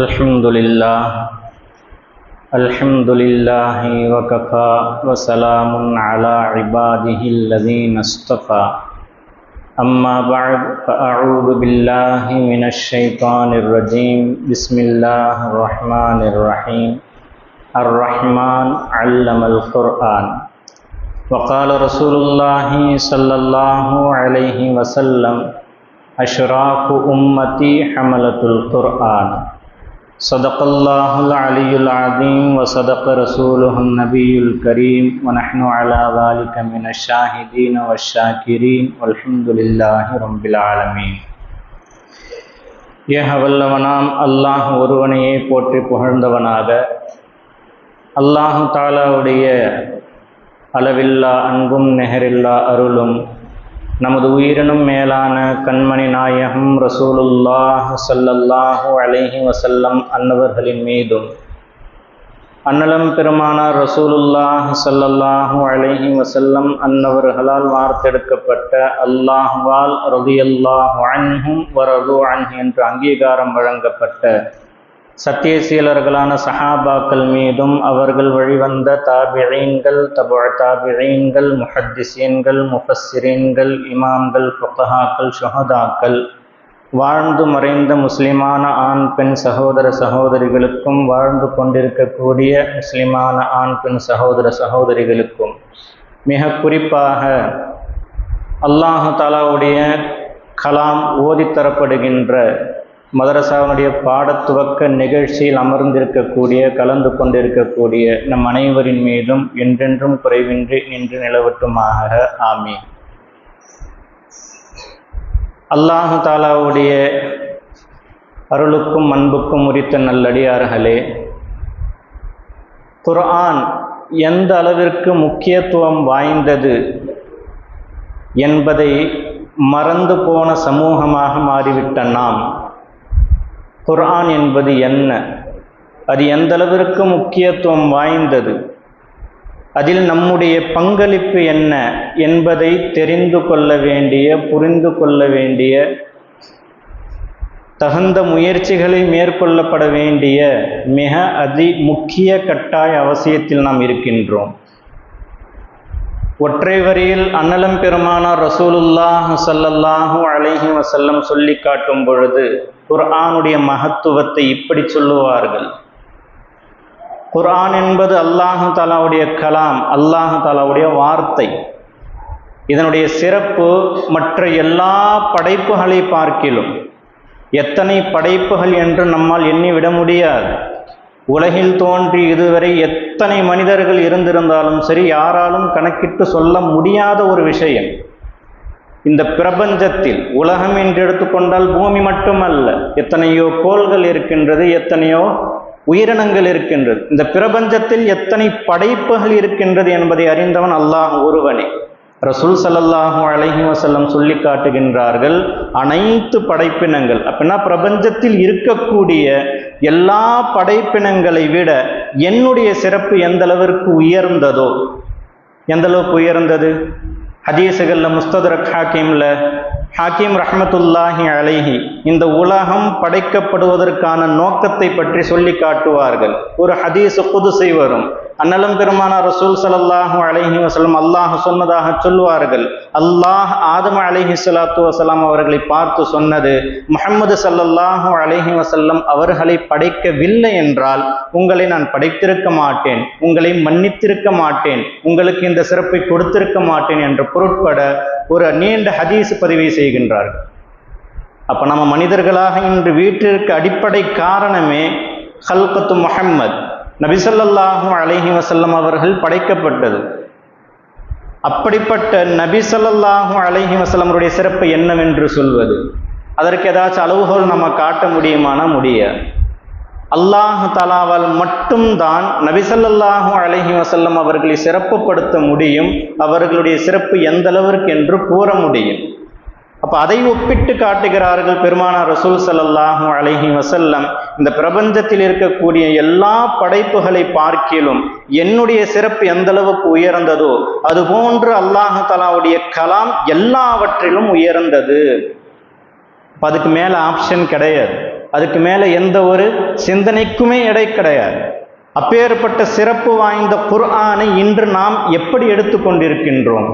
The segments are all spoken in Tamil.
الحمد لله الحمد لله وكفى وسلام على عباده الذين اصطفى. أما بعد، فأعوذ بالله من الشيطان الرجيم. بسم الله الرحمن الرحيم. الرحمن علم القرآن. وقال رسول الله صلى الله عليه وسلم أشراف أمتي حملة القرآن. صدق الله العلي العظيم وصدق رسوله النبي الكريم ونحن على ذلك من الشاهدين والشاكرين والحمد لله رب العالمين ஏக வல்லவனாம் அல்லாஹ் ஒருவனையே போற்றி புகழ்ந்தவனாக அல்லாஹு தாலாவுடைய அளவில்லா அன்பும் நெகரில்லா அருளும் நமது உயிரினும் மேலான கண்மணி நாயகம் ரசூலுல்லாஹ் ஸல்லல்லாஹு அலைஹி வசல்லம் அன்னவர்களின் மீதும் அன்னலம் பெருமானார் ரசூலுல்லாஹ் ஸல்லல்லாஹு அலைஹி வசல்லம் அன்னவர்களால் வார்த்தெடுக்கப்பட்ட அல்லாஹ்வால் ரதியல்லாஹ் அன்ஹும் வரது அன்ஹு என்று அங்கீகாரம் வழங்கப்பட்ட சத்தியசீலர்களான சஹாபாக்கள் மீதும் அவர்கள் வழிவந்த தாபிழீன்கள் தபு தாபிழீன்கள் முஹத்திசீன்கள் முஃபஸ்ஸிரீன்கள் இமாம்கள் ஃபுகஹாக்கள் ஷொஹதாக்கள். வாழ்ந்து மறைந்த முஸ்லிமான ஆண் பெண் சகோதர சகோதரிகளுக்கும் வாழ்ந்து கொண்டிருக்கக்கூடிய முஸ்லிமான ஆண் பெண் சகோதர சகோதரிகளுக்கும் மிக குறிப்பாக அல்லாஹு தாலாவுடைய கலாம் ஓதித்தரப்படுகின்ற மதரசாவினுடைய பாடத்துவக்க நிகழ்ச்சியில் அமர்ந்திருக்கக்கூடிய கலந்து கொண்டிருக்கக்கூடிய நம் அனைவரின் மீதும் என்றென்றும் குறைவின்றி நின்று நிலவட்டுமாக. ஆமி அல்லாஹு தாலாவுடைய அருளுக்கும் அன்புக்கும் உரித்த நல்லடியார்களே குர்ஆன் எந்த அளவிற்கு முக்கியத்துவம் வாய்ந்தது என்பதை மறந்து போன சமூகமாக மாறிவிட்ட நாம் குர்ஆன் என்பது என்ன? அது எந்த அளவிற்கு முக்கியத்துவம் வாய்ந்தது? அதில் நம்முடைய பங்களிப்பு என்ன என்பதை தெரிந்து கொள்ள வேண்டிய புரிந்து கொள்ள வேண்டிய தகுந்த முயற்சிகளை மேற்கொள்ளப்பட வேண்டிய மிக அதி முக்கிய கட்டாய அவசியத்தில் நாம் இருக்கின்றோம். ஒற்றை வரியில் அன்னலம் பெருமானார் ரசூலுல்லாஹ் சல்லல்லாஹு அலைஹி வசல்லம் சொல்லி காட்டும் பொழுது குர்ஆனுடைய மகத்துவத்தை இப்படி சொல்லுவார்கள். குர்ஆன் என்பது அல்லாஹு தாலாவுடைய கலாம் அல்லாஹு தாலாவுடைய வார்த்தை. இதனுடைய சிறப்பு மற்ற எல்லா படைப்புகளை பார்க்கிலும் எத்தனை படைப்புகள் என்று நம்மால் எண்ணிவிட முடியாது. உலகில் தோன்றி இதுவரை எத்தனை மனிதர்கள் இருந்திருந்தாலும் சரி யாராலும் கணக்கிட்டு சொல்ல முடியாத ஒரு விஷயம். இந்த பிரபஞ்சத்தில் உலகம் என்று எடுத்துக்கொண்டால் பூமி மட்டுமல்ல எத்தனையோ கோள்கள் இருக்கின்றது எத்தனையோ உயிரினங்கள் இருக்கின்றது. இந்த பிரபஞ்சத்தில் எத்தனை படைப்புகள் இருக்கின்றது என்பதை அறிந்தவன் அல்லாஹ் ஒருவனே. ரசூல் சல்லாஹூ அலஹி வசல்லம் சொல்லி காட்டுகின்றார்கள் அனைத்து படைப்பினங்கள். அப்படின்னா பிரபஞ்சத்தில் இருக்கக்கூடிய எல்லா படைப்பினங்களை விட என்னுடைய சிறப்பு எந்த அளவிற்கு உயர்ந்ததோ எந்த அளவுக்கு உயர்ந்தது? ஹதீசுகளில் முஸ்ததரக் ஹாக்கிம்ல ஹாக்கிம் ரஹமத்துல்லாஹி அலைஹி இந்த உலகம் படைக்கப்படுவதற்கான நோக்கத்தை பற்றி சொல்லி காட்டுவார்கள். ஒரு ஹதீஸ் புதுசை வரும். அன்னலம் பெருமான ரசூல் சலல்லாஹு அலஹி வசலம் அல்லாஹ் சொன்னதாக சொல்வார்கள் அல்லாஹ் ஆதம அலஹி சலாத்து வசலாம் அவர்களை பார்த்து சொன்னது முகமது சல்லல்லாஹு அலஹி வசல்லம் அவர்களை படைக்கவில்லை என்றால் உங்களை நான் படைத்திருக்க மாட்டேன் உங்களை மன்னித்திருக்க மாட்டேன் உங்களுக்கு இந்த சிறப்பை கொடுத்திருக்க மாட்டேன் என்று பொருட்பட ஒரு நீண்ட ஹதீஸ் பதிவை செய்கின்றார்கள். அப்போ நம்ம மனிதர்களாக இன்று வீட்டிற்கு அடிப்படை காரணமே ஹல்கத்து முஹம்மத் நபிசல்லாஹும் அலஹி வசல்லம் அவர்கள் படைக்கப்பட்டது. அப்படிப்பட்ட நபிசல்லாஹும் அலஹி வசல்லமருடைய சிறப்பு என்னவென்று சொல்வது? அதற்கு ஏதாச்சும் அளவுகோல் நம்ம காட்ட முடியுமானா? முடியாது. அல்லாஹ் தலாவால் மட்டும்தான் நபிசல்லாஹூ அலஹி வசல்லம் அவர்களை சிறப்புப்படுத்த முடியும் அவர்களுடைய சிறப்பு எந்த அளவிற்கு என்று கூற முடியும். அப்போ அதை ஒப்பிட்டு காட்டுகிறார்கள் பெருமானார் ரசூல் சல்லாஹூ அலஹி வசல்லம் இந்த பிரபஞ்சத்தில் இருக்கக்கூடிய எல்லா படைப்புகளை பார்க்கிலும் என்னுடைய சிறப்பு எந்த அளவுக்கு உயர்ந்ததோ அதுபோன்று அல்லாஹு தலாவுடைய கலாம் எல்லாவற்றிலும் உயர்ந்தது. அதுக்கு மேலே ஆப்ஷன் கிடையாது. அதுக்கு மேலே எந்த ஒரு சிந்தனைக்குமே எடை கிடையாது. அப்பேற்பட்ட சிறப்பு வாய்ந்த குர்ஆனை இன்று நாம் எப்படி எடுத்துக்கொண்டிருக்கின்றோம்?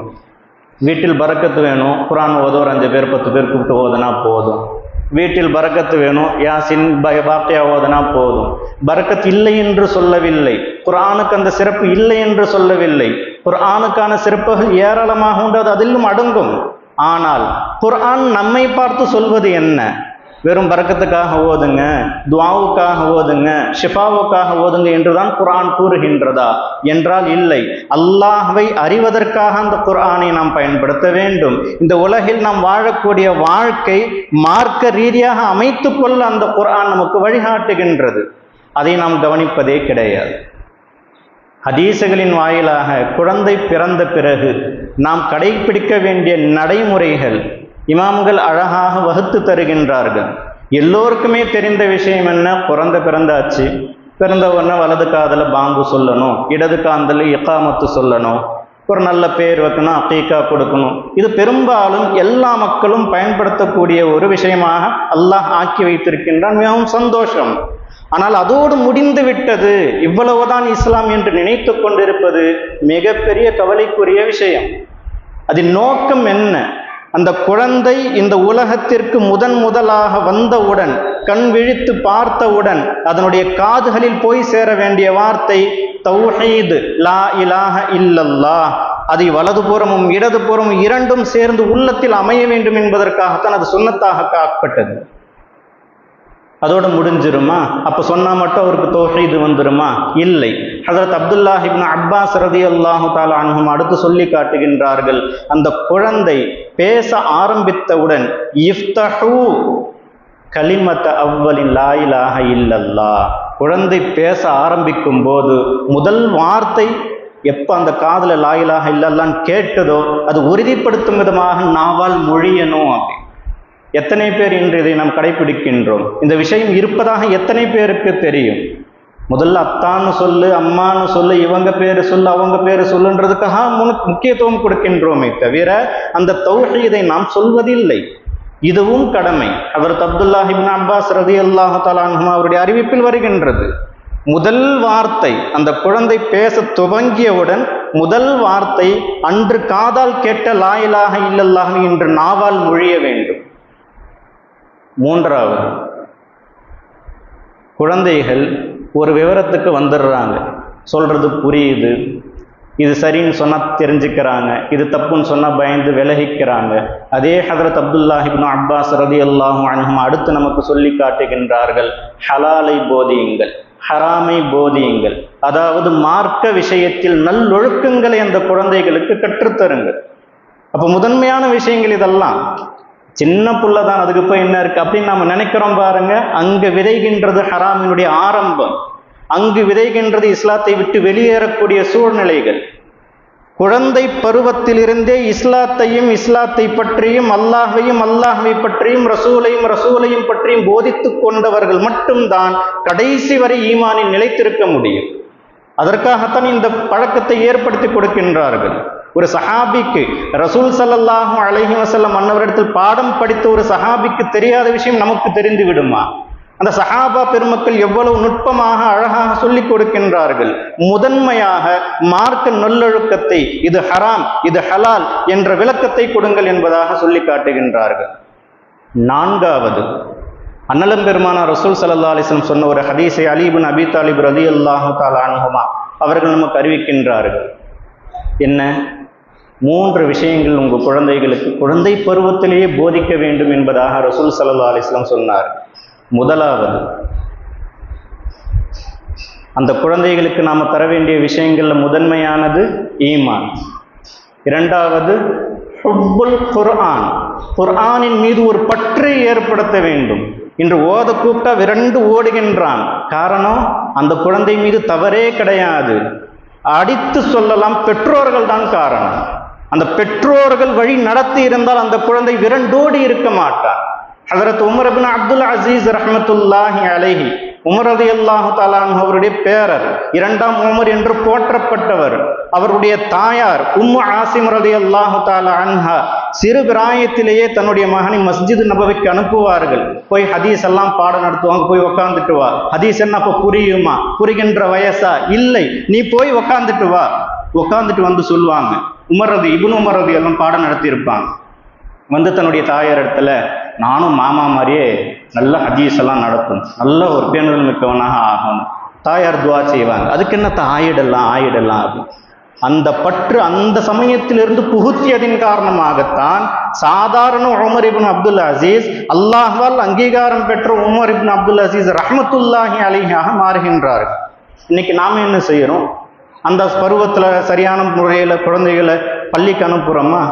வீட்டில் பறக்கத்து வேணும். குரான் ஓத ஒரு அஞ்சு பேர் பத்து பேர் கூப்பிட்டு ஓதுனா போதும். வீட்டில் பறக்கத்து வேணும். யாசின் பய வார்த்தையாக ஓதுனா போதும். பறக்கத் இல்லை என்று சொல்லவில்லை. குரானுக்கு அந்த சிறப்பு இல்லை என்று சொல்லவில்லை. குரானுக்கான சிறப்புகள் ஏராளமாக உண்டு. அது அதிலும் அடங்கும். ஆனால் குர்ஆன் நம்மை பார்த்து சொல்வது என்ன? வெறும் பறக்கத்துக்காக ஓதுங்க துவாவுக்காக ஓதுங்க ஷிஃபாவுக்காக ஓதுங்க என்றுதான் குரான் கூறுகின்றதா? என்றால் இல்லை. அல்லாஹவை அறிவதற்காக அந்த குரானை நாம் பயன்படுத்த வேண்டும். இந்த உலகில் நாம் வாழக்கூடிய வாழ்க்கை மார்க்க ரீதியாக அமைத்து கொள்ள அந்த குரான் நமக்கு வழிகாட்டுகின்றது. அதை நாம் கவனிப்பதே கிடையாது. ஹதீசுகளின் வாயிலாக குழந்தை பிறந்த பிறகு நாம் கடைபிடிக்க வேண்டிய நடைமுறைகள் இமாம்கள் அழகாக வகுத்து தருகின்றார்கள். எல்லோருக்குமே தெரிந்த விஷயம் என்ன? பிறந்த பிறந்தாச்சு. பிறந்த உடனே வலது காதில் பாம்பு சொல்லணும். இடது காதில் இக்காமத்து சொல்லணும். ஒரு நல்ல பேர் வைக்கணும் அக்கீக்கா கொடுக்கணும். இது பெரும்பாலும் எல்லா மக்களும் பயன்படுத்தக்கூடிய ஒரு விஷயமாக அல்லாஹ் ஆக்கி வைத்திருக்கின்றான். மிகவும் சந்தோஷம். ஆனால் அதோடு முடிந்து விட்டது இவ்வளவுதான் இஸ்லாம் என்று நினைத்து கொண்டிருப்பது மிகப்பெரிய கவலைக்குரிய விஷயம். அதன் நோக்கம் என்ன? அந்த குழந்தை இந்த உலகத்திற்கு முதன் முதலாக வந்தவுடன் கண் விழித்து பார்த்தவுடன் அதனுடைய காதுகளில் போய் சேர வேண்டிய வார்த்தை தௌஹீது லா இலாஹ இல்லல்லா அதை வலதுபுறமும் இடதுபுறமும் இரண்டும் சேர்ந்து உள்ளத்தில் அமைய வேண்டும் என்பதற்காகத்தான் அது சுண்ணத்தாக காக்கப்பட்டது. அதோடு முடிஞ்சிருமா? அப்போ சொன்னால் மட்டும் அவருக்கு தௌஹீது வந்துருமா? இல்லை. ஹசரத் அப்துல்லா இப்னு அப்பாஸ் ரதியல்லாஹு தாலா அனுகும் அடுத்து சொல்லி காட்டுகின்றார்கள் அந்த குழந்தை பேச ஆரம்பித்தவுடன் இஃப்தஹு கலிமத்த அவ்வலின் லாயிலாக இல்லல்லா குழந்தை பேச ஆரம்பிக்கும் போது முதல் வார்த்தை எப்போ அந்த காதில் லாயிலாக இலாஹ கேட்டதோ அது உறுதிப்படுத்தும் விதமாக நாவால் மொழியணும் அப்படி. எத்தனை பேர் இன்று இதை நாம் கடைபிடிக்கின்றோம் இந்த விஷயம் இருப்பதாக எத்தனை பேருக்கு தெரியும்? முதல்ல அத்தான்னு சொல்லு அம்மான்னு சொல்லு இவங்க பேரு சொல்லு அவங்க பேரு சொல்லுன்றதுக்காக முனு- முக்கியத்துவம் கொடுக்கின்றோமே தவிர அந்த தௌஹீதை நாம் சொல்வதில்லை. இதுவும் கடமை. ஹதரத் அப்துல்லாஹிபின் அப்பாஸ் ரலியல்லாஹு தஆலா அவருடைய அறிவிப்பில் வருகின்றது. முதல் வார்த்தை அந்த குழந்தை பேச துவங்கியவுடன் முதல் வார்த்தை அன்று காதால் கேட்ட லாயிலாக இல்லல்லாக இன்று நாவால் மொழிய வேண்டும். மூன்றாவது குழந்தைகள் ஒரு விவரத்துக்கு வந்துடுறாங்க. சொல்கிறது புரியுது. இது சரின்னு சொன்னால் தெரிஞ்சுக்கிறாங்க. இது தப்புன்னு சொன்னால் பயந்து விலகிக்கிறாங்க. அதே ஹதரத் அப்துல்லாஹிப்னு அப்பாஸ் ரதி அல்லாஹும் அனுகும் அடுத்து நமக்கு சொல்லி காட்டுகின்றார்கள். ஹலாலை போதியுங்கள். ஹராமை போதியுங்கள். அதாவது மார்க்க விஷயத்தில் நல்லொழுக்கங்களை அந்த குழந்தைகளுக்கு கற்றுத்தருங்கள். அப்போ முதன்மையான விஷயங்கள் இதெல்லாம். சின்ன புள்ள தான் அதுக்கு போய் என்ன இருக்கு அப்படின்னு நம்ம நினைக்கிறோம் பாருங்க. அங்க விதைகின்றது ஹராமினுடைய ஆரம்பம். அங்கு விதைகின்றது இஸ்லாத்தை விட்டு வெளியேறக்கூடிய சூழ்நிலைகள். குழந்தை பருவத்திலிருந்தே இஸ்லாத்தையும் இஸ்லாத்தை பற்றியும் அல்லாஹையும் அல்லாஹை பற்றியும் ரசூலையும் ரசூலையும் பற்றியும் போதித்துக் கொண்டவர்கள் மட்டும்தான் கடைசி வரை ஈமானில் நிலைத்திருக்க முடியும். அதற்காகத்தான் இந்த பழக்கத்தை ஏற்படுத்தி கொடுக்கின்றார்கள். ஒரு சஹாபிக்கு ரசூல் சல்லாஹும் அலைஹி வசல்லம் மன்னவரிடத்தில் பாடம் படித்த ஒரு சஹாபிக்கு தெரியாத விஷயம் நமக்கு தெரிந்து விடுமா? அந்த சஹாபா பெருமக்கள் எவ்வளவு நுட்பமாக அழகாக சொல்லிக் கொடுக்கின்றார்கள். முதன்மையாக மார்க்க நல்லொழுக்கத்தை இது ஹராம் இது ஹலால் என்ற விளக்கத்தை கொடுங்கள் என்பதாக சொல்லி காட்டுகின்றார்கள். நான்காவது அன்னலம் பெருமானா ரசூல் சல்லா அலிஸ்லம் சொன்ன ஒரு ஹதீஸை அலீபின் அபி தாலிப் ரதி அல்லாஹு தாலா அவர்கள் நமக்கு அறிவிக்கின்றார்கள். என்ன? மூன்று விஷயங்கள் உங்கள் குழந்தைகளுக்கு குழந்தை பருவத்திலேயே போதிக்க வேண்டும் என்பதாக ரசூல் சல்லா அலிஸ்லாம் சொன்னார். முதலாவது அந்த குழந்தைகளுக்கு நாம் தர வேண்டிய விஷயங்கள்ல முதன்மையானது ஈமான். இரண்டாவது ஹுப்புல் குர்ஆன். குர்ஆனின் மீது ஒரு பற்றை ஏற்படுத்த வேண்டும். இன்று ஓத கூப்பிட்டா விரண்டு ஓடுகின்றான். காரணம் அந்த குழந்தை மீது தவறே கிடையாது. அடித்து சொல்லலாம் பெற்றோர்கள் தான் காரணம். அந்த பெற்றோர்கள் வழி நடத்தி இருந்தால் அந்த குழந்தை விரண்டோடி இருக்க மாட்டார் Hazrat Umar ibn Abdul Aziz ரஹமத்துல்லாஹி அலைஹி உமர் அலி அல்லாஹு தாலான் அவருடைய பேரர் இரண்டாம் உமர் என்று போற்றப்பட்டவர். அவருடைய தாயார் உம்மு ஆசிம் ரதி அல்லாஹு தாலா அன்ஹா சிறு பிராயத்திலேயே தன்னுடைய மகனை மஸ்ஜித் நபவிக்கு அனுப்புவார்கள். போய் ஹதீஸ் எல்லாம் பாடம் நடத்துவாங்க போய் உக்காந்துட்டு வா. ஹதீஸ் என்ன அப்ப புரியுமா? புரிகின்ற வயசா? இல்லை. நீ போய் உக்காந்துட்டு வா. உக்காந்துட்டு வந்து சொல்லுவாங்க. உமரது இபுன் உமரது எல்லாம் பாடம் நடத்தியிருப்பாங்க. வந்து தன்னுடைய தாயார் இடத்துல நானும் மாமா மாதிரியே நல்ல ஹதீஸ் எல்லாம் நடத்தணும் நல்ல ஒரு பேணுதல் மிக்கவனாக ஆகணும். தாயார் துவா செய்வாங்க. அதுக்கு என்ன ஆயிடலாம் ஆயிடலாம் அப்படின்னு அந்த பற்று அந்த சமயத்திலிருந்து புகுத்தியதின் காரணமாகத்தான் சாதாரண உமர் இபின் அப்துல் அசீஸ் அல்லாஹ்வால் அங்கீகாரம் பெற்ற உமர் இபின் அப்துல் அசீஸ் ரஹ்மத்துல்லாஹி அலிஹாக மாறுகின்றார்கள். இன்னைக்கு நாம் என்ன செய்கிறோம் அந்த பருவத்தில் சரியான முறையில் குழந்தைகளை பள்ளிக்கு அனுப்புகிறோமா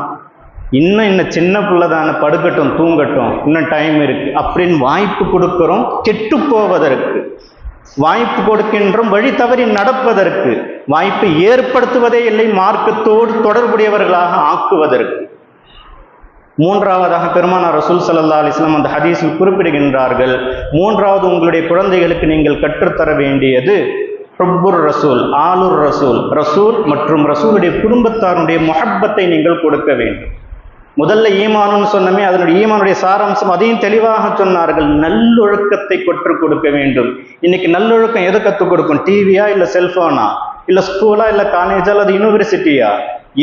இன்னும் இன்னும் சின்ன பிள்ளை தானே படுக்கட்டும் தூங்கட்டும் இன்னும் டைம் இருக்கு. அப்படின்னு வாய்ப்பு கொடுக்குறோம் கெட்டு போவதற்கு வாய்ப்பு கொடுக்கின்றோம் வழி தவறி நடப்பதற்கு. வாய்ப்பை ஏற்படுத்துவதே இல்லை மார்க்கத்தோடு தொடர்புடையவர்களாக ஆக்குவதற்கு. மூன்றாவதாக பெருமானார் ரசூல் சல்லா அலிஸ்லாம் அந்த ஹதீஸில் குறிப்பிடுகின்றார்கள் மூன்றாவது உங்களுடைய குழந்தைகளுக்கு நீங்கள் கற்றுத்தர வேண்டியது ஹுப்புர் ரசூல் ஆலுர் ரசூல் ரசூல் மற்றும் ரசூலுடைய குடும்பத்தாருடைய முஹப்பத்தை நீங்கள் கொடுக்க வேண்டும். முதல்ல ஈமானுன்னு சொன்னமே அதனுடைய ஈமானுடைய சாராம்சம் அதையும் தெளிவாக சொன்னார்கள். நல்லொழுக்கத்தை கற்றுக் கொடுக்க வேண்டும். இன்னைக்கு நல்லொழுக்கம் எதை கற்றுக் கொடுக்கும்? டிவியா இல்லை செல்போனா இல்லை ஸ்கூலா இல்லை காலேஜா அல்லது யூனிவர்சிட்டியா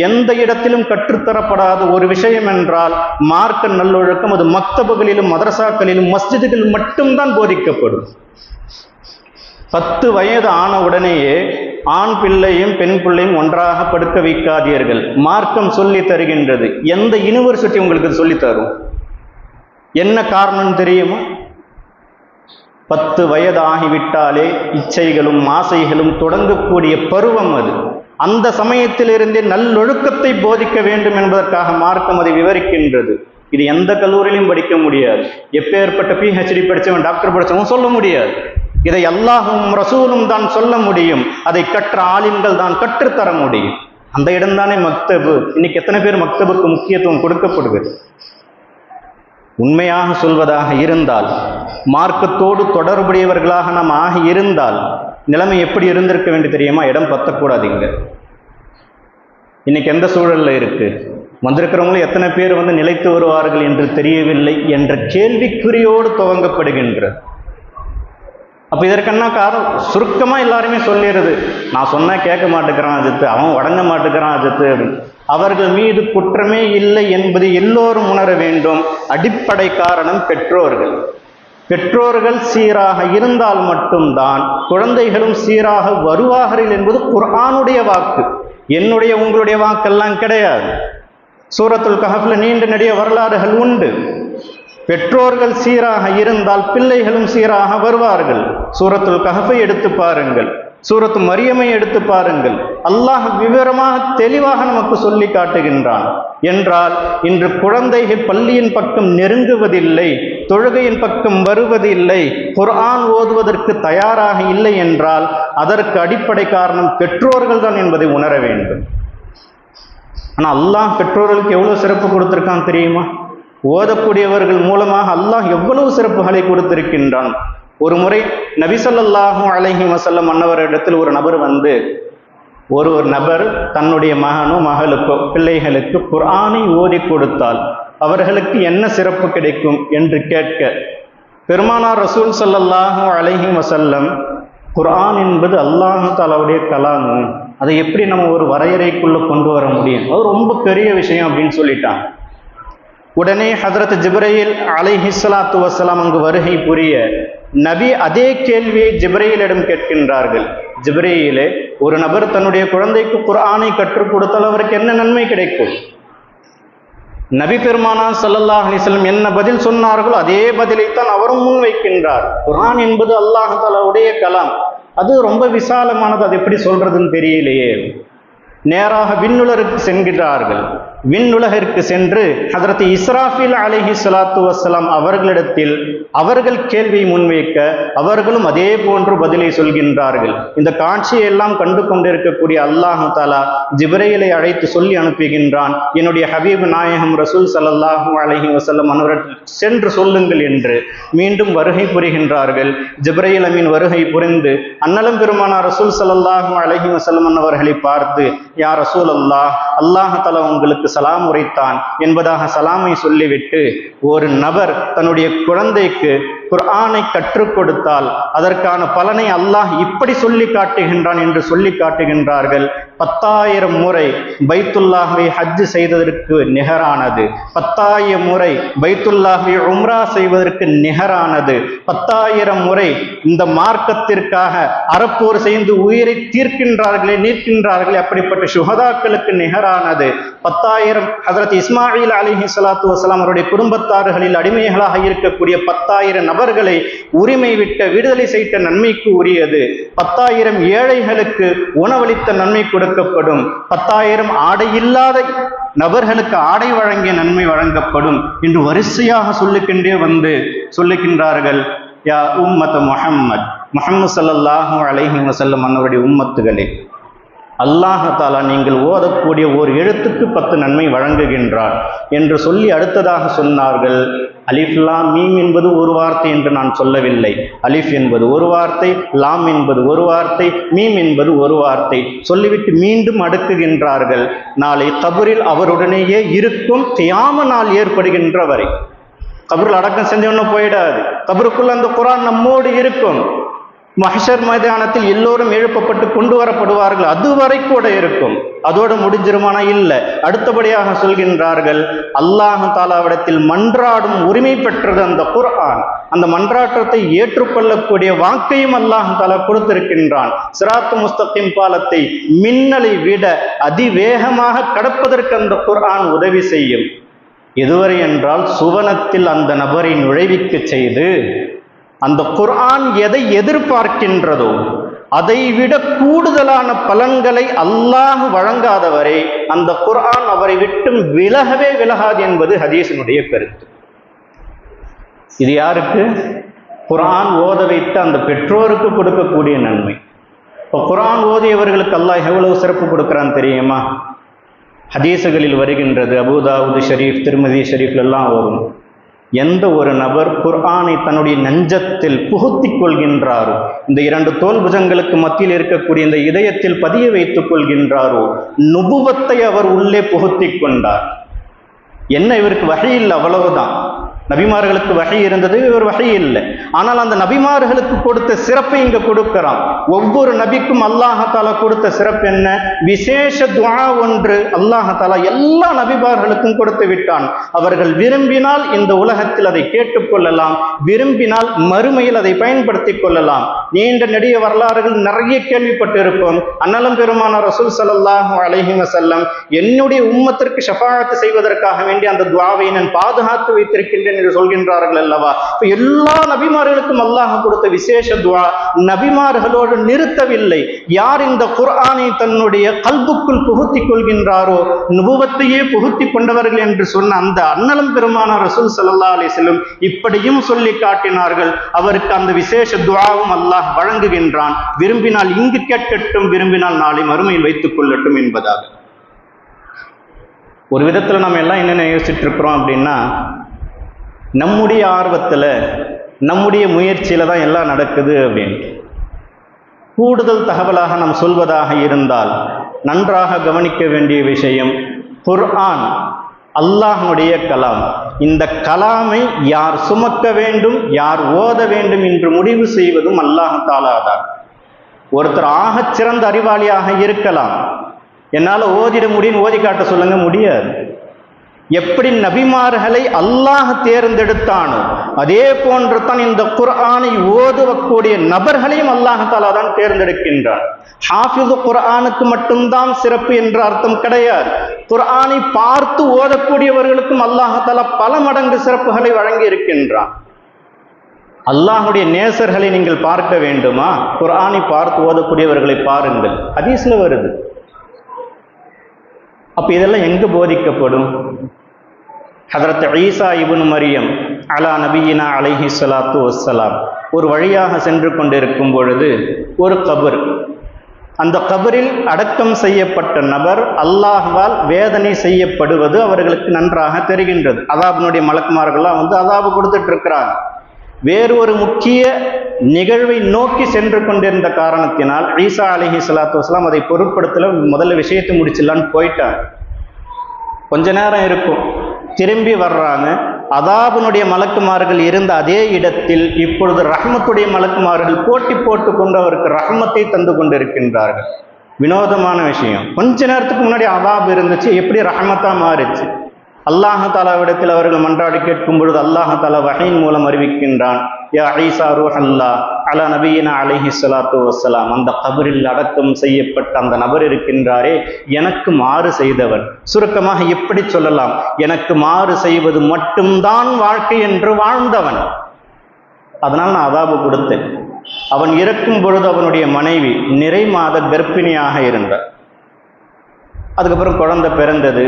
எந்த இடத்திலும் கற்றுத்தரப்படாத ஒரு விஷயம் என்றால் மார்க்க நல்லொழுக்கம் அது மக்தபுகளிலும் மதரசாக்களிலும் மஸ்ஜிதுகளில் மட்டும்தான் போதிக்கப்படும். பத்து வயது ஆன உடனேயே ஆண் பிள்ளையும் பெண் பிள்ளையும் ஒன்றாக படுக்க வைக்காதீர்கள். மார்க்கம் சொல்லி தருகின்றது. எந்த யூனிவர்சிட்டி உங்களுக்கு சொல்லி தரும்? என்ன காரணம் தெரியுமா? பத்து வயது ஆகிவிட்டாலே இச்சைகளும் ஆசைகளும் தொடங்கக்கூடிய பருவம் அது. அந்த சமயத்திலிருந்தே நல்லொழுக்கத்தை போதிக்க வேண்டும் என்பதற்காக மார்க்கம் அதை விவரிக்கின்றது. இது எந்த கல்லூரியிலும் படிக்க முடியாது. எப்பேற்பட்ட பிஹெச்டி படித்தவன் டாக்டர் படித்தவன் சொல்ல முடியாது. இதை அல்லாஹும் ரசூலும் தான் சொல்ல முடியும். அதை கற்ற ஆலிம்கள் தான் கற்றுத்தர முடியும். அந்த இடம்தானே மக்தபு. இன்னைக்கு எத்தனை பேர் மக்தபுக்கு முக்கியத்துவம் கொடுக்கப்படுகிறது? உண்மையாக சொல்வதாக இருந்தால் மார்க்கத்தோடு தொடர்புடையவர்களாக நாம் ஆகி இருந்தால் நிலைமை எப்படி இருந்திருக்க வேண்டி தெரியுமா? இடம் பத்தக்கூடாதுங்க இன்னைக்கு எந்த சூழலில் இருக்கு? வந்திருக்கிறவங்களும் எத்தனை பேர் வந்து நிலைத்து வருவார்கள் என்று தெரியவில்லை என்ற கேள்விக்குறியோடு துவங்கப்படுகின்றது. அப்போ இதற்கென்னா காரணம்? சுருக்கமாக எல்லாருமே சொல்லிடுது நான் சொன்னால் கேட்க மாட்டேங்கிறான் அஜித்து அவன் உடங்க மாட்டேங்கிறான் அஜித்து அப்படின்னு. அவர்கள் மீது குற்றமே இல்லை என்பது எல்லோரும் உணர வேண்டும். அடிப்படை காரணம் பெற்றோர்கள். பெற்றோர்கள் சீராக இருந்தால் மட்டும்தான் குழந்தைகளும் சீராக வருவார்கள் என்பது குர்ஆனுடைய வாக்கு. என்னுடைய உங்களுடைய வாக்கெல்லாம் கிடையாது. சூரத்துல் கஹஃபில் நீண்ட நெடிய வரலாறுகள் உண்டு. பெற்றோர்கள் சீராக இருந்தால் பிள்ளைகளும் சீராக வருவார்கள். சூரத்துல் கஹஃபை எடுத்து பாருங்கள். சூரத்து மரியமை எடுத்து பாருங்கள். அல்லாஹ் விவரமாக தெளிவாக நமக்கு சொல்லி காட்டுகின்றான். என்றால் இன்று குழந்தைகள் பள்ளியின் பக்கம் நெருங்குவதில்லை தொழுகையின் பக்கம் வருவதில்லை குர்ஆன் ஓதுவதற்கு தயாராக இல்லை என்றால் அதற்கு அடிப்படை காரணம் பெற்றோர்கள் தான் என்பதை உணர வேண்டும். ஆனால் அல்லாஹ் பெற்றோர்களுக்கு எவ்வளோ சிறப்பு கொடுத்துருக்கான் தெரியுமா? ஓதக்கூடியவர்கள் மூலமாக அல்லாஹ் எவ்வளவு சிறப்புகளை கொடுத்திருக்கின்றான். ஒரு முறை நபிசல்லாஹும் அலஹி வசல்லம் மன்னவரிடத்தில் ஒரு நபர் வந்து ஒரு ஒரு நபர் தன்னுடைய மகனோ மகளுக்கோ பிள்ளைகளுக்கு குர்ஆனை ஓதி கொடுத்தால் அவர்களுக்கு என்ன சிறப்பு கிடைக்கும் என்று கேட்க பெருமானார் ரசூல் ஸல்லல்லாஹு அலஹி வசல்லம் குர்ஆன் என்பது அல்லாஹ் தாலாவுடைய கலாங்கும் அதை எப்படி நம்ம ஒரு வரையறைக்குள்ளே கொண்டு வர முடியும்? அது ரொம்ப பெரிய விஷயம் அப்படின்னு சொல்லிட்டான் உடனே ஹதரத் ஜிப்ரையில் அலைஹிஸ்ஸலாத்து வசலாம் அங்கு வருகை புரிய நபி அதே கேள்வியை ஜிப்ரையிலிடம் கேட்கின்றார்கள். ஜிப்ரையிலே ஒரு நபர் தன்னுடைய குழந்தைக்கு குர்ஆனை கற்றுக் கொடுத்தால் அவருக்கு என்ன நன்மை கிடைக்கும்? நபி பெருமானா சல்லல்லாஹ் அலிஸ்லம் என்ன பதில் சொன்னார்களோ அதே பதிலைத்தான் அவரும் முன்வைக்கின்றார். குரான் என்பது அல்லாஹ் தஆலாவுடைய கலாம். அது ரொம்ப விசாலமானது அது எப்படி சொல்றதுன்னு தெரியலையே. நேராக விண்ணுலருக்கு சென்கிறார்கள் விண்ணுலகிற்கு சென்று ஹதரத் இஸ்ராஃபில் அலைஹி சலாத்து வசலாம் அவர்களிடத்தில் அவர்கள் கேள்வியை முன்வைக்க அவர்களும் அதே போன்று பதிலை சொல்கின்றார்கள். இந்த காட்சியை எல்லாம் கண்டு கொண்டிருக்கக்கூடிய அல்லாஹு தாலா ஜிப்ரையிலை அழைத்து சொல்லி அனுப்புகின்றான். என்னுடைய ஹபீப் நாயகம் ரசூல் ஸல்லல்லாஹு அலஹி வஸல்லம் அனுவரத்தில் சென்று சொல்லுங்கள் என்று மீண்டும் வருகை புரிகின்றார்கள். ஜிப்ரையில் அமீன் வருகை புரிந்து அன்னலம் பெருமானா ரசூல் ஸல்லல்லாஹு அலஹி வஸல்லம் அவர்களை பார்த்து யார் ரசூல் அல்லாஹ் அல்லாஹால உங்களுக்கு சலாம் உரைத்தான் என்பதாக சலாமை சொல்லிவிட்டு ஒரு நபர் தன்னுடைய குழந்தைக்கு குர்ஆனை கற்றுக் கொடுத்தால் அதற்கான பலனை அல்லாஹ் இப்படி சொல்லி காட்டுகின்றான் என்று சொல்லி காட்டுகின்றார்கள். பத்தாயிரம் முறை பைத்துல்லாஹை ஹஜ் செய்ததற்கு நிகரானது. பத்தாயிரம் முறை பைத்துல்லாஹை உம்ரா செய்வதற்கு நிகரானது. பத்தாயிரம் முறை இந்த மார்க்கத்திற்காக அறப்போர் செய்து உயிரை தீர்க்கின்றார்களே நீர்க்கின்றார்களே அப்படிப்பட்ட சுகதாக்களுக்கு நிகரானது. பத்தாயிரம் ஹசரத் இஸ்மாயில் அலிஹி சலாத்து வசலாம் அவருடைய குடும்பத்தார்களில் அடிமைகளாக இருக்கக்கூடிய பத்தாயிரம் நபர்களை உரிமை விட்ட விடுதலை செய்த நன்மைக்கு உரியது. பத்தாயிரம் ஏழைகளுக்கு உணவளித்த நன்மை கொடுக்கப்படும். பத்தாயிரம் ஆடை இல்லாத நபர்களுக்கு ஆடை வழங்கிய நன்மை வழங்கப்படும் என்று வரிசையாக சொல்லுகின்றே வந்து சொல்லுகின்றார்கள். யா உம்மத் முஹம்மத். முஹம்மது சல்லாஹூ அலைஹி வசல்லம் அன்னவருடைய உம்மத்துகளே. அல்லாஹாலா நீங்கள் ஓதக்கூடிய ஓர் எழுத்துக்கு பத்து நன்மை வழங்குகின்றார் என்று சொல்லி அடுத்ததாக சொன்னார்கள். அலிஃப் லாம் மீம் என்பது ஒரு வார்த்தை என்று நான் சொல்லவில்லை. அலிஃப் என்பது ஒரு வார்த்தை லாம் என்பது ஒரு வார்த்தை மீம் என்பது ஒரு வார்த்தை சொல்லிவிட்டு மீண்டும் அடுக்குகின்றார்கள். நாளை கபரில் அவருடனேயே இருக்கும் தியாம நாள் ஏற்படுகின்ற வரை. கபரில் அடக்கம் செஞ்சவொன்னு போயிடாது. கபருக்குள்ள அந்த குரான் நம்மோடு இருக்கும். மஹஷர் மைதானத்தில் எல்லோரும் எழுப்பப்பட்டு கொண்டு வரப்படுவார்கள். அதுவரை கூட இருக்கும். அதோடு முடிஞ்சிருமானா? இல்லை. அடுத்தபடியாக சொல்கின்றார்கள் அல்லாஹ் தாலாவிடத்தில் மன்றாடும் உரிமை பெற்றது அந்த குர்ஆன். அந்த மன்றாட்டத்தை ஏற்றுக்கொள்ளக்கூடிய வாக்கையும் அல்லாஹ் தாலா கொடுத்திருக்கின்றான். சிராத்து முஸ்தகிம் பாலத்தை மின்னலை விட அதிவேகமாக கடப்பதற்கு அந்த குர்ஆன் உதவி செய்யும். எதுவரை என்றால் சுவனத்தில் அந்த நபரை நுழைவிக்க செய்து அந்த குர்ஆன் எதை எதிர்பார்க்கின்றதோ அதை விட கூடுதலான பலன்களை அல்லாஹ் வழங்காதவரை அந்த குர்ஆன் அவரை விட்டும் விலகவே விலகாது என்பது ஹதீஸினுடைய கருத்து. இது யாருக்கு? குர்ஆன் ஓத வைத்த அந்த பெற்றோருக்கு கொடுக்கக்கூடிய நன்மை. இப்போ குரான் ஓதியவர்களுக்கு அல்லாஹ் எவ்வளவு சிறப்பு கொடுக்குறான் தெரியுமா? ஹதீசுகளில் வருகின்றது அபுதாவுது ஷரீஃப் திருமதி ஷரீஃப் எல்லாம் வரும் எந்த ஒரு நபர் குர்ஆனை தன்னுடைய நெஞ்சத்தில் புகுத்திக் கொள்கின்றாரோ இந்த இரண்டு தோல் புஜங்களுக்கு மத்தியில் இருக்கக்கூடிய இந்த இதயத்தில் பதிய வைத்துக் கொள்கின்றாரோ நுபுவத்தை அவர் உள்ளே புகுத்திக் கொண்டார். என்ன இவருக்கு வகை இல்லை அவ்வளவுதான். நபிமார்களுக்கு வகை இருந்தது ஒரு வகை இல்லை. ஆனால் அந்த நபிமார்களுக்கு கொடுத்த சிறப்பை இங்க கொடுக்கிறான். ஒவ்வொரு நபிக்கும் அல்லாஹாலா கொடுத்த சிறப்பு என்ன? விசேஷ துவா ஒன்று அல்லாஹாலா எல்லா நபிமார்களுக்கும் கொடுத்து விட்டான். அவர்கள் விரும்பினால் இந்த உலகத்தில் அதை கேட்டுக்கொள்ளலாம் விரும்பினால் மறுமையில் அதை பயன்படுத்திக் கொள்ளலாம். நீண்ட நெடிய வரலாறுகள் நிறைய கேள்விப்பட்டிருப்போம். அன்னலம் பெருமான ரசூல் சல்லாஹூ அலஹி வசல்லம் என்னுடைய உம்மத்திற்கு ஷஃபாத்து செய்வதற்காக வேண்டி அந்த துவாவை நான் பாதுகாத்து வைத்திருக்கின்றேன் என்று சொல்கின்றார்கள் அல்லவா? இப்ப எல்லா நபிமார்களுக்கும் அல்லாஹ் கொடுத்த விசேஷ துவா நபிமார்களோடு நிறுத்தவில்லை. யார் இந்த குர்ஆனை தன்னுடைய கல்புக்குள் புகுத்திக் கொள்கின்றாரோ நுபுவத்தையே புகுத்தி கொண்டவர்கள் என்று சொன்ன அந்த அன்னலம் பெருமான ரசூல் சல்லா அலிஸ்லும் இப்படியும் சொல்லி காட்டினார்கள். அவருக்கு அந்த விசேஷ துவாவும் அல்லாஹ் வழங்குகின்றான். விரும்பினால் இங்கு கேட்கட்டும் விரும்பினால் நாளை மறுமையில் வைத்துக் கொள்ளட்டும் என்பதாக. ஒரு விதத்தில் நம்ம எல்லாம் என்னென்ன யோசிச்சுட்டு இருக்கிறோம் அப்படின்னா நம்முடைய ஆர்வத்தில் நம்முடைய முயற்சியில் தான் எல்லாம் நடக்குது அப்படின்ட்டு கூடுதல் தகவலாக நாம் சொல்வதாக இருந்தால் நன்றாக கவனிக்க வேண்டிய விஷயம் குர்ஆன் அல்லாஹனுடைய கலாம். இந்த கலாமை யார் சுமக்க வேண்டும் யார் ஓத வேண்டும் என்று முடிவு செய்வதும் அல்லாஹத்தாலாதான் ஒருத்தர் ஆகச் சிறந்த அறிவாளியாக இருக்கலாம். என்னால் ஓதிட முடியும் ஓதி காட்ட சொல்லுங்க முடியாது. எப்படி நபிமார்களை அல்லாஹ் தேர்ந்தெடுத்தானோ அதே போன்று தான் இந்த குர்ஆனை ஓதுவக்கூடிய நபர்களையும் அல்லாஹாலா தான் தேர்ந்தெடுக்கின்றான். ஹாஃபிது குர்ஆனுக்கு மட்டும்தான் சிறப்பு என்ற அர்த்தம் கிடையாது. குர்ஆனை பார்த்து ஓதக்கூடியவர்களுக்கும் அல்லாஹாலா பல மடங்கு சிறப்புகளை வழங்கி இருக்கின்றான் அல்லாஹுடைய நேசர்களை நீங்கள் பார்க்க வேண்டுமா? குர்ஆனை பார்த்து ஓதக்கூடியவர்களை பாருங்கள். அதீசில் வருது. அப்ப இதெல்லாம் எங்கு போதிக்கப்படும்? ஹதரத் ஈசா இபுன் மரியம் அலா நபியினா அலைஹி சலாத்து வஸ்ஸலாம். ஒரு வழியாக சென்று கொண்டிருக்கும் பொழுது ஒரு கபர். அந்த கபரில் அடக்கம் செய்யப்பட்ட நபர் அல்லாஹ்வால் வேதனை செய்யப்படுவது அவர்களுக்கு நன்றாக தெரிகின்றது. அதாபினுடைய மலக்குமார்கள்லாம் வந்து அதாபு கொடுத்துட்டு இருக்கிறாங்க வேறு ஒரு முக்கிய நிகழ்வை நோக்கி சென்று கொண்டிருந்த காரணத்தினால் ஈசா அலிஹி சலாத்து வஸ்லாம் அதை பொருட்படுத்தல முதல்ல விஷயத்தை முடிச்சிடலான்னு போயிட்டார் கொஞ்ச நேரம் இருக்கும். திரும்பி வர்றாங்க. அதாபனுடைய மலக்குமார்கள் இருந்த அதே இடத்தில் இப்பொழுது ரஹ்மத்துடைய மலக்குமார்கள் போட்டி போட்டு கொண்டு அவருக்கு ரஹ்மத்தை தந்து கொண்டிருக்கின்றார்கள். வினோதமான விஷயம். கொஞ்ச நேரத்துக்கு முன்னாடி அதாப் இருந்துச்சு. எப்படி ரஹமத்தா மாறிச்சு? அல்லாஹாலாவிடத்தில் அவர்கள் மன்றாடி கேட்கும் பொழுது அல்லாஹாலா வகையின் மூலம் அறிவிக்கின்றான். யா ஐசா ரூஹ் அல்லா அலா நபீனா அலைஹி சலாத்து வசலாம் அந்த கபரில் அடக்கம் செய்யப்பட்ட அந்த நபர் இருக்கின்றாரே எனக்கு மாறு செய்தவன் சுருக்கமாக எப்படி சொல்லலாம். எனக்கு மாறு செய்வது மட்டும்தான் வாழ்க்கை என்று வாழ்ந்தவன். அதனால் நான் அதாபு கொடுத்தேன். அவன் இறக்கும் பொழுது அவனுடைய மனைவி நிறை மாத கர்ப்பிணியாக இருந்தார். அதுக்கப்புறம் குழந்தை பிறந்தது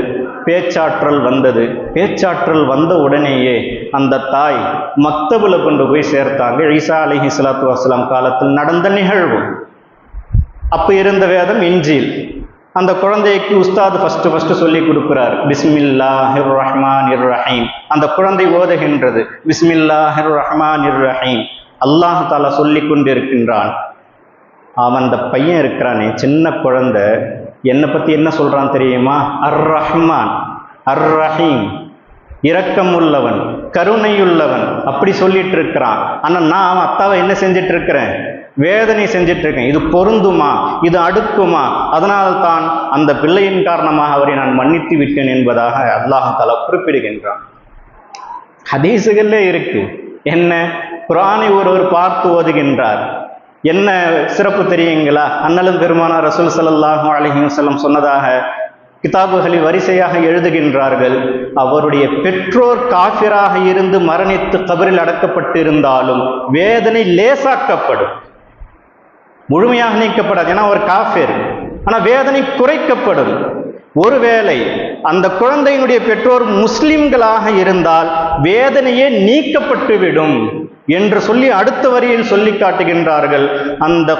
பேச்சாற்றல் வந்தது. பேச்சாற்றல் வந்த உடனேயே அந்த தாய் மக்தபுல கொண்டு போய் சேர்த்தாங்க. ஈசா அலிஹி சலாத்து வஸ்லாம் காலத்தில் நடந்த நிகழ்வு. அப்போ இருந்த வேதம் இஞ்சில். அந்த குழந்தைக்கு உஸ்தாது ஃபஸ்ட்டு ஃபஸ்ட்டு சொல்லி கொடுக்குறார். பிஸ்மில்லா ஹிர் ரஹ்மான் இர் ரஹீம் அந்த குழந்தை ஓதுகின்றது. பிஸ்மில்லா ஹிர் ரஹ்மான் இர் ரஹீம் அல்லாஹ் தாலா சொல்லி கொண்டிருக்கின்றான். அவன் அந்த பையன் இருக்கிறானே சின்ன குழந்தை. என்னை பற்றி என்ன சொல்கிறான் தெரியுமா? அர் ரஹ்மான் அர் ரஹீம் இரக்கம் உள்ளவன் கருணையுள்ளவன். அப்படி சொல்லிட்டு இருக்கிறான். ஆனால் நான் அவன் அத்தாவை என்ன செஞ்சிட்டு இருக்கிறேன்? வேதனை செஞ்சிட்டு இருக்கேன். இது பொருந்துமா? இது அடுக்குமா? அதனால் தான் அந்த பிள்ளையின் காரணமாக அவரை நான் மன்னித்து விட்டேன் என்பதாக அல்லாஹால குறிப்பிடுகின்றான். ஹதீசுகளே இருக்கு. என்ன? குரானை ஒருவர் பார்த்து ஓதுகின்றார். என்ன சிறப்பு தெரியுங்களா? அண்ணலும் பெருமானா ரசூல் ஸல்லல்லாஹு அலஹிம் செல்லம் சொன்னதாக கிதாபுகளில் வரிசையாக எழுதுகின்றார்கள். அவருடைய பெற்றோர் காஃபிராக இருந்து மரணித்து கபரில் அடக்கப்பட்டிருந்தாலும் வேதனை லேசாக்கப்படும். முழுமையாக நீக்கப்படாது. ஏன்னா ஒரு காஃபிர். ஆனால் வேதனை குறைக்கப்படும். ஒருவேளை அந்த குழந்தையினுடைய பெற்றோர் முஸ்லிம்களாக இருந்தால் வேதனையே நீக்கப்பட்டுவிடும். என்று சொல்லி அடுத்த வரியில் சொல்லி காட்டுகின்றார்கள். அந்த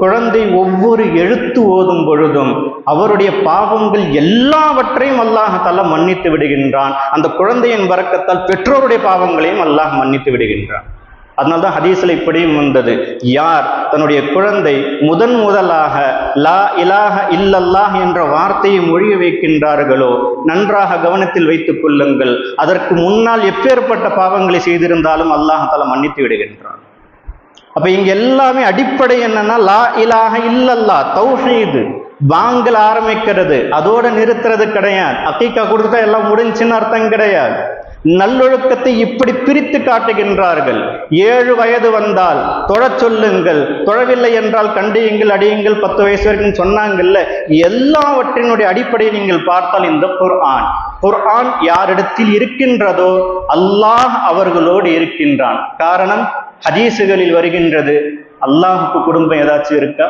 குழந்தை ஒவ்வொரு எழுத்து ஓதும் பொழுதும் அவருடைய பாவங்கள் எல்லாவற்றையும் அல்லாஹ் தஆலா மன்னித்து விடுகின்றான். அந்த குழந்தையின் வரக்கத்தால் பெற்றோருடைய பாவங்களையும் அல்லாஹ் மன்னித்து விடுகின்றான். அதனால தான் ஹதீஸ்ல இப்படியும் வந்தது. யார்? தன்னுடைய குழந்தை முதன் முதலாக லா இலாஹ இல்லல்லாஹ் என்ற வார்த்தையை மொழிய வைக்கின்றார்களோ நன்றாக கவனத்தில் வைத்துக் கொள்ளுங்கள். அதற்கு முன்னால் எப்பேற்பட்ட பாவங்களை செய்திருந்தாலும் அல்லாஹ் மன்னித்து விடுகின்றான். அப்ப இங்க எல்லாமே அடிப்படை என்னன்னா லா இலாஹ இல்லல்லா தௌஹீது. வாங்கல் ஆரம்பிக்கிறது அதோட நிறுத்துறது கிடையாது. அக்கீக்கா கொடுத்தா எல்லாம் முடிஞ்சுன்னு அர்த்தம் கிடையாது. நல்லொழுக்கத்தை இப்படி பிரித்து காட்டுகின்றார்கள். ஏழு வயது வந்தால் தொழச் சொல்லுங்கள். தொழவில்லை என்றால் கண்டியுங்கள் அடியுங்கள் பத்து வயசு வரைக்கும் சொன்னாங்கல்ல? எல்லாவற்றினுடைய அடிப்படையை நீங்கள் பார்த்தால் இந்த குர்ஆன். குர்ஆன் யாரிடத்தில் இருக்கின்றதோ அல்லாஹ் அவர்களோடு இருக்கின்றான். காரணம் ஹதீசுகளில் வருகின்றது. அல்லாஹுக்கு குடும்பம் ஏதாச்சும் இருக்கா?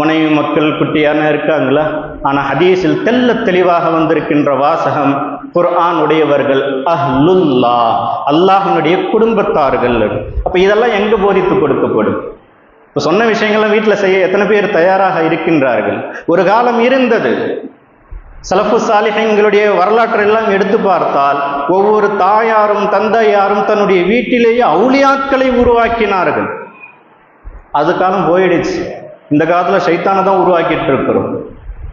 மனைவி மக்கள் குட்டியான இருக்காங்களா? ஆனால் ஹதீஸில் தெல்ல தெளிவாக வந்திருக்கின்ற வாசகம் குர்ஆன் உடையவர்கள் அஹ்லுல்லா அல்லாஹனுடைய குடும்பத்தார்கள். அப்போ இதெல்லாம் எங்கு போதித்து கொடுக்கப்படும்? இப்போ சொன்ன விஷயங்கள்லாம் வீட்டில் செய்ய எத்தனை பேர் தயாராக இருக்கின்றார்கள்? ஒரு காலம் இருந்தது. சலஃபு சாலிஹங்களுடைய வரலாற்றை எல்லாம் எடுத்து பார்த்தால் ஒவ்வொரு தாயாரும் தந்தையாரும் தன்னுடைய வீட்டிலேயே அவுளியாக்களை உருவாக்கினார்கள். அது காலம் போயிடுச்சு. இந்த காலத்தில் சைத்தானை தான் உருவாக்கிட்டு இருக்கிறோம்.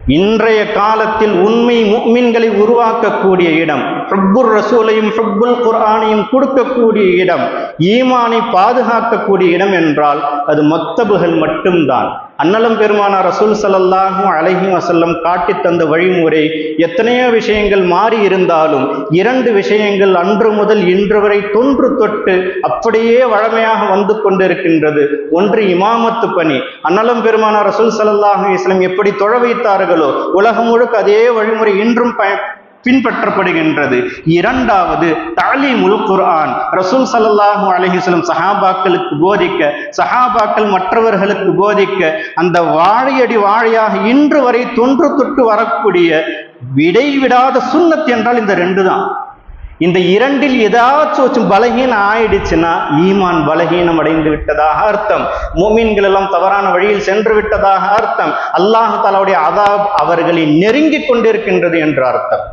இன்றைய காலத்தில் உண்மை முக்மின்களை உருவாக்கக்கூடிய இடம் ஹப்புர் ரசூலையும் ஹப்புல் குர்ஆனையும் கொடுக்கக்கூடிய இடம் ஈமானை பாதுகாக்கக்கூடிய இடம் என்றால் அது மத்தபுகள் மட்டும்தான். அன்னலம் பெருமானார் ரசூல் ஸல்லல்லாஹு அலைஹி வசல்லம் காட்டித் தந்த வழிமுறை எத்தனையோ விஷயங்கள் மாறி இருந்தாலும் இரண்டு விஷயங்கள் அன்று முதல் இன்று வரை தொன்று தொட்டு அப்படியே வழமையாக வந்து கொண்டிருக்கின்றது. ஒன்று இமாமத்து பணி. அன்னலம் பெருமானார் ரசூல் ஸல்லல்லாஹு அலைஹி எப்படி தொழ வைத்தார்களோ உலகம் முழுக்க அதே வழிமுறை இன்றும் பய பின்பற்றப்படுகின்றது. இரண்டாவது தாலீமுல் குர்ஆன். ரசூல் சல்லாஹு அலஹிஸ்லம் சஹாபாக்களுக்கு போதிக்க சஹாபாக்கள் மற்றவர்களுக்கு போதிக்க அந்த வாழையடி வாழையாக இன்று வரை தொன்று தொட்டு வரக்கூடிய விடைவிடாத சுன்னத் என்றால் இந்த ரெண்டு தான். இந்த இரண்டில் ஏதாச்சும் பலகீனம் ஆயிடுச்சுன்னா ஈமான் பலகீனம் அடைந்து விட்டதாக அர்த்தம். மோமீன்கள் எல்லாம் தவறான வழியில் சென்று விட்டதாக அர்த்தம். அல்லாஹ் தாலாவுடைய அதாப் அவர்களை நெருங்கிக் கொண்டிருக்கின்றது என்று அர்த்தம்.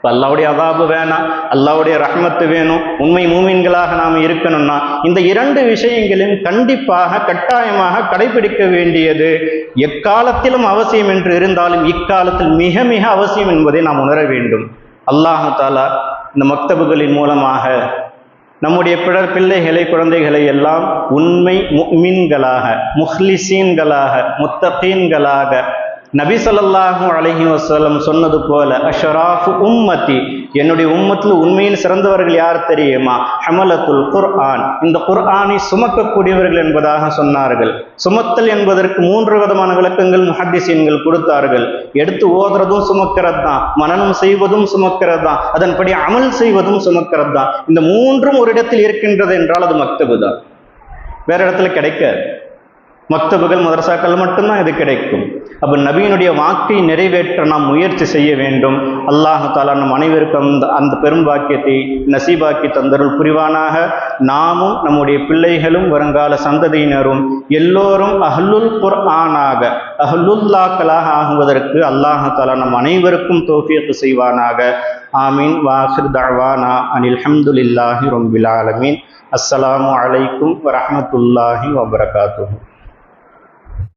இப்போ அல்லாவுடைய அதாபு வேணாம் அல்லாவுடைய ரஹ்மத்து வேணும் உண்மை மூமின்களாக நாம் இருக்கணும்னா இந்த இரண்டு விஷயங்களையும் கண்டிப்பாக கட்டாயமாக கடைபிடிக்க வேண்டியது எக்காலத்திலும் அவசியம் என்று இருந்தாலும் இக்காலத்தில் மிக மிக அவசியம் என்பதை நாம் உணர வேண்டும். அல்லாஹு தாலா இந்த மக்தபுகளின் மூலமாக நம்முடைய பிறர் பிள்ளைகளை குழந்தைகளை எல்லாம் உண்மை மீன்களாக முஹ்லிசீன்களாக முத்தகீன்களாக நபி ஸல்லல்லாஹு அலைஹி வசலம் சொன்னது போல அஷராஃப் உம்மத்தி என்னுடைய உம்மத்தில் உண்மையில் சிறந்தவர்கள் யார் தெரியுமா? ஹமலத்துல் குர்ஆன். இந்த குர்ஆனை சுமக்கக்கூடியவர்கள் என்பதாக சொன்னார்கள். சுமத்தல் என்பதற்கு மூன்று விதமான விளக்கங்கள் முஹத்திசீன்கள் கொடுத்தார்கள். எடுத்து ஓதுறதும் சுமக்கிறது தான் மனனம் செய்வதும் சுமக்கிறது தான் அதன்படி அமல் செய்வதும் சுமக்கிறது தான் இந்த மூன்றும் ஒரு இடத்தில் இருக்கின்றது என்றால் அது மக்தபு தான். வேற இடத்துல கிடைக்காது. மொத்தபுகள் மதரசாக்கள் மட்டும்தான் இது கிடைக்கும். அப்போ நபியினுடைய வாக்கை நிறைவேற்ற நாம் முயற்சி செய்ய வேண்டும். அல்லாஹு தாலா நம் அனைவருக்கும் அந்த அந்த பெரும் வாக்கியத்தை நசீபாக்கி தந்தருள் புரிவானாக. நாமும் நம்முடைய பிள்ளைகளும் வருங்கால சந்ததியினரும் எல்லோரும் அஹ்லுல் குர்ஆனாக அஹ்லுல்லாக்களாக ஆகுவதற்கு அல்லாஹு தாலா நம் அனைவருக்கும் தோஃபியத்து செய்வானாக. ஆமீன். வாஹிர் தழ்வானா அனில் ஹம்துலில்லாஹி ரொம்பில் ஆலமீன். அஸ்ஸலாமு அலைக்கும் வரஹமத்துல்லாஹி வபரகாத்துஹு.